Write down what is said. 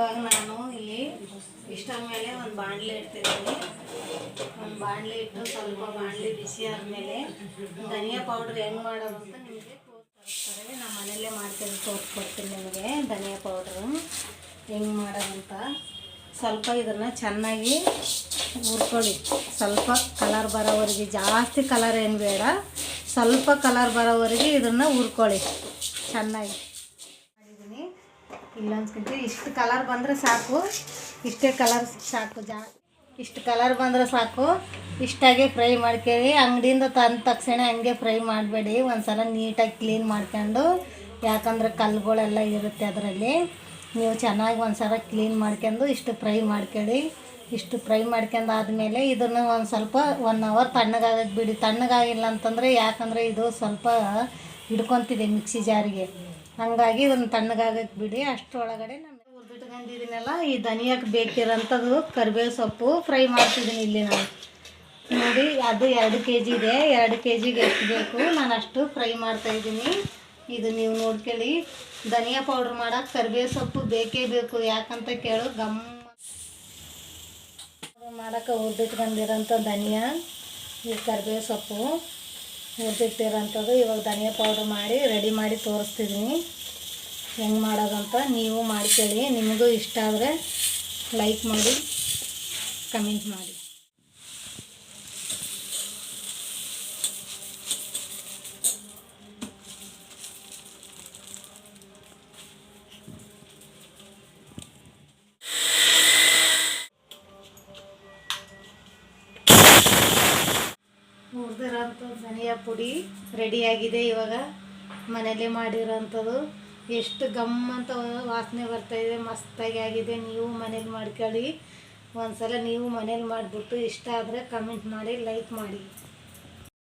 ಇವಾಗ ನಾನು ಇಲ್ಲಿ ಇಷ್ಟರ ಮೇಲೆ ಒಂದು ಬಾಣಲೆ ಇಡ್ತಿದ್ದೀನಿ. ಒಂದು ಬಾಣಲೆ ಇಟ್ಟು ಸ್ವಲ್ಪ ಬಾಣಲೆ ಬಿಸಿ ಆದಮೇಲೆ ಧನಿಯಾ ಪೌಡ್ರ್ ಹೆಂಗೆ ಮಾಡೋದು ಅಂತ ನಿಮಗೆ ತೋರಿಸ್ತಾರೆ ನಮ್ಮ ಮನೆಯಲ್ಲೇ ಮಾಡ್ತೀನಿ, ತೋರಿಸ್ಕೊಡ್ತೀನಿ ನಿಮಗೆ ಧನಿಯಾ ಪೌಡ್ರು ಹೆಂಗೆ ಮಾಡೋದಂತ ಸ್ವಲ್ಪ ಇದನ್ನು ಚೆನ್ನಾಗಿ ಹುರ್ಕೊಳ್ಳಿ. ಸ್ವಲ್ಪ ಕಲರ್ ಬರೋವರೆಗೆ, ಜಾಸ್ತಿ ಕಲರ್ ಏನು ಬೇಡ. ಸ್ವಲ್ಪ ಕಲರ್ ಬರೋವರೆಗೆ ಇದನ್ನು ಹುರ್ಕೊಳ್ಳಿ. ಚೆನ್ನಾಗಿ. ಇಲ್ಲೊಂದ್ಸ್ಕೊಂಡ್ರೆ ಇಷ್ಟು ಕಲರ್ ಬಂದರೆ ಸಾಕು. ಇಷ್ಟೇ ಕಲರ್ ಸಾಕು ಜಾ ಇಷ್ಟು ಕಲರ್ ಬಂದರೆ ಸಾಕು. ಇಷ್ಟಾಗೆ ಫ್ರೈ ಮಾಡ್ಕೊಳ್ಳಿ ಅಂಗಡಿಯಿಂದ ತಂದ ತಕ್ಷಣ ಹಂಗೆ ಫ್ರೈ ಮಾಡಬೇಡಿ. ಒಂದ್ಸಲ ನೀಟಾಗಿ ಕ್ಲೀನ್ ಮಾಡ್ಕೊಂಡು, ಯಾಕಂದ್ರೆ ಕಲ್ಲುಗಳೆಲ್ಲ ಇರುತ್ತೆ ಅದರಲ್ಲಿ. ನೀವು ಚೆನ್ನಾಗಿ ಒಂದ್ಸಲ ಕ್ಲೀನ್ ಮಾಡ್ಕೊಂಡು ಇಷ್ಟು ಫ್ರೈ ಮಾಡ್ಕೊಳ್ಳಿ ಇಷ್ಟು ಫ್ರೈ ಮಾಡ್ಕೊಂಡು ಆದಮೇಲೆ ಇದನ್ನು ಒಂದು ಸ್ವಲ್ಪ ಒನ್ ಅವರ್ ತಣ್ಣಗಾಗಕ್ಕೆ ಬಿಡಿ. ತಣ್ಣಗಾಗಿಲ್ಲ ಅಂತಂದರೆ ಯಾಕಂದರೆ ಇದು ಸ್ವಲ್ಪ ಹಿಡ್ಕೊತಿದೆ ಮಿಕ್ಸಿ ಜಾರಿಗೆ. ಹಂಗಾಗಿ ಒಂದು ತಣ್ಣಗಾಗಕ್ಕೆ ಬಿಡಿ. ಅಷ್ಟರೊಳಗಡೆ ನಾನು ಹುರ್ಬಿಟ್ಕೊಂಡಿದ್ದೀನಲ್ಲ ಈ ಧನಿಯಾಕ್ಕೆ ಬೇಕಿರೋಂಥದ್ದು ಕರಿಬೇವು ಸೊಪ್ಪು ಫ್ರೈ ಮಾಡ್ತಿದ್ದೀನಿ ಇಲ್ಲಿ ನಾನು. ನೋಡಿ, ಅದು ಎರಡು ಕೆ ಜಿ ಇದೆ. ಎರಡು ಕೆ ಜಿಗೆ ಎಷ್ಟು ಬೇಕು? ನಾನು ಅಷ್ಟು ಫ್ರೈ ಮಾಡ್ತಾಯಿದ್ದೀನಿ ಇದು ನೀವು ನೋಡ್ಕೊಳ್ಳಿ. ಧನಿಯಾ ಪೌಡ್ರ್ ಮಾಡೋಕೆ ಕರಿಬೇವು ಸೊಪ್ಪು ಬೇಕೇ ಬೇಕು. ಯಾಕಂತ ಕೇಳು. ಗಮ್ ಮಾಡೋಕೆ ಹುರಿದಿಟ್ಕೊಂಡಿರೋಂಥ ಧನಿಯಾ, ಈ ಕರಿಬೇವು ಸೊಪ್ಪು. ಹುರಿದಿಟ್ಟಿರೋಂಥದ್ದು ಇವಾಗ ಧನಿಯಾ ಪೌಡ್ರ್ ಮಾಡಿ ರೆಡಿ ಮಾಡಿ ತೋರಿಸ್ತಿದ್ದೀನಿ. ಹೆಂಗೆ ಮಾಡೋದಂತ ನೀವು ಮಾಡ್ಕೊಳ್ಳಿ. ನಿಮಗೂ ಇಷ್ಟ ಆದರೆ ಲೈಕ್ ಮಾಡಿ ಕಮೆಂಟ್ ಮಾಡಿ. ಹುರಿದಿರೋಂಥ ಧನಿಯಾ ಪುಡಿ ರೆಡಿಯಾಗಿದೆ ಇವಾಗ. ಮನೇಲಿ ಮಾಡಿರೋಂಥದ್ದು. ಎಷ್ಟು ಗಮ್ ಅಂತ ವಾಸನೆ ಬರ್ತಾಯಿದೆ ಮಸ್ತಾಗಿ ಆಗಿದೆ. ನೀವು ಮನೇಲಿ ಮಾಡ್ಕೊಳ್ಳಿ. ಒಂದ್ಸಲ ನೀವು ಮನೇಲಿ ಮಾಡಿಬಿಟ್ಟು ಇಷ್ಟ ಆದರೆ ಕಮೆಂಟ್ ಮಾಡಿ ಲೈಕ್ ಮಾಡಿ.